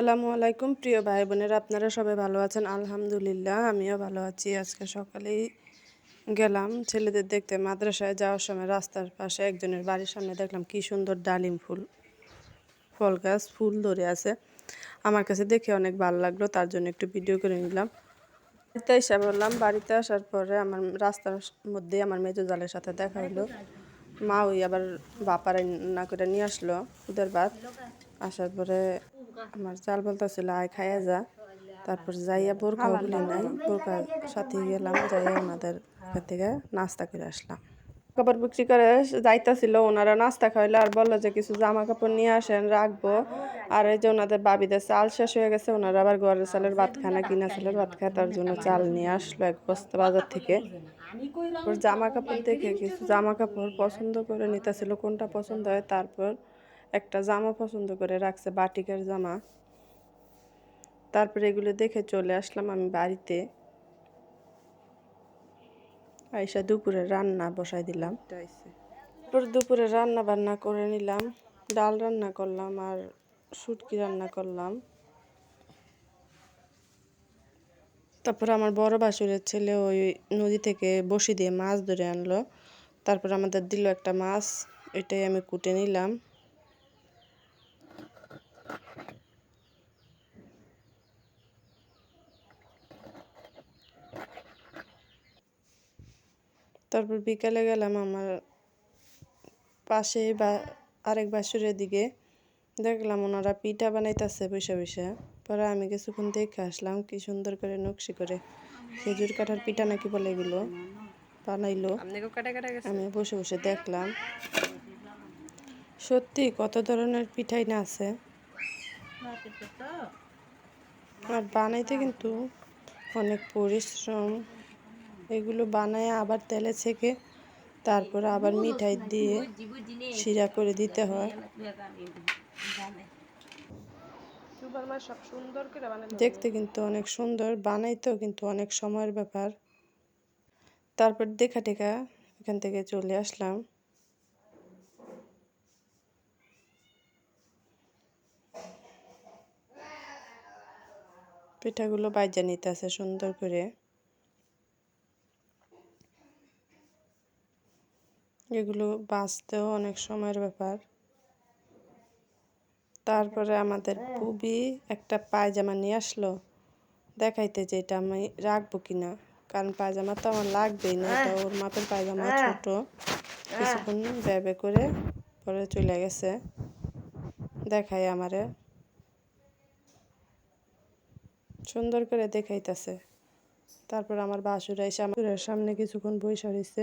আসসালামু আলাইকুম, প্রিয় ভাই বোনেরা আপনারা সবাই ভালো আছেন? আলহামদুলিল্লাহ, আমিও ভালো আছি। আজকে সকালেই গেলাম ছেলেদের দেখতে মাদ্রাসায় যাওয়ার সময় রাস্তার পাশে একজনের বাড়ির সামনে দেখলাম কি সুন্দর ডালিম ফুল, ফল গাছ, ফুল ধরে আছে। আমার কাছে দেখে অনেক ভালো লাগল, তার জন্য একটু ভিডিও করে নিলাম। বাড়িতে এসে বললাম, বাড়িতে আসার পরে আমার রাস্তার মধ্যে আমার মেজো জালের সাথে দেখা হলো। মা ওই আবার বাপারে না করে নিয়ে আসলো, ওদের ভাত আসার পরে আমার চাল বলতেছিল, আয় খাইয়া যা। তারপর যাইয়া বোরখা বলি নাই বোরখার সাথে গেলাম, যাইয়া ওনাদের থেকে নাস্তা করে আসলাম। কাপড় বিক্রি করে যাইতাছিল, ওনারা নাস্তা খাইলো আর বলল যে, কিছু জামা কাপড় নিয়ে আসেন, রাখব। আর এই যে ওনাদের বাবিদের চাল শেষ হয়ে গেছে, ওনারা আবার ঘরের চালের ভাত খানা কিনা চালের ভাত খায় তার জন্য চাল নিয়ে আসলো এক বস্তা বাজার থেকে। জামা কাপড় দেখে কিছু জামা কাপড় পছন্দ করে নিতেছিল, কোনটা পছন্দ হয়? তারপর একটা জামা পছন্দ করে রাখছে, বাটিকের জামা। তারপরে এগুলো দেখে চলে আসলাম আমি বাড়িতে। আইসা দুপুরে রান্না বসাই দিলাম। তারপর দুপুরে রান্না বান্না করে নিলাম, ডাল রান্না করলাম আর শুটকি রান্না করলাম। তারপর আমার বড় বাসুরের ছেলে ওই নদী থেকে বসি দিয়ে মাছ ধরে আনলো। তারপর আমাদের দিল একটা মাছ, এটাই আমি কুটে নিলাম। তারপর বিকালে গেলাম আমার পাশে বা আরেক বাসুরের দিকে। দেখলাম ওনারা পিঠা বানাইতেছে বসে বসে। পরে আমি কিছুক্ষণ দেখে আসলাম কি সুন্দর করে নকশি করে। খেজুর কাঠার পিঠা নাকি বলে এগুলো। বানাইলো। আমি বসে বসে দেখলাম। সত্যি কত ধরনের পিঠাই না আছে। আর বানাইতে কিন্তু অনেক পরিশ্রম। এগুলো বানায় আবার তেলে ছেঁকে তারপর আবার মিঠাই দিয়ে শিরা করে দিতে হয়। দেখতে কিন্তু অনেক সুন্দর, বানাইতেও কিন্তু অনেক সময়ের ব্যাপার। তারপর দেখা টেকা এখান থেকে চলে আসলাম। পিঠাগুলো বাইজা নিতে আছে সুন্দর করে। এগুলো বাঁচতেও অনেক সময়ের ব্যাপার। তারপরে আমাদের পুবি একটা পায়জামা নিয়ে আসলো। দেখাইতে যে এটা আমি রাখব কিনা। কারণ পায়জামা তো আমার লাগবেই না এটা ওর মাপের পায়জামা ছোট। কিছুক্ষণ ব্যাবে করে পরে চলে গেছে। দেখাই আমারে। সুন্দর করে দেখাইতেছে। তারপর আমার বাসুরা এসে আমার সামনে কিছুক্ষণ বৈশা রয়েছে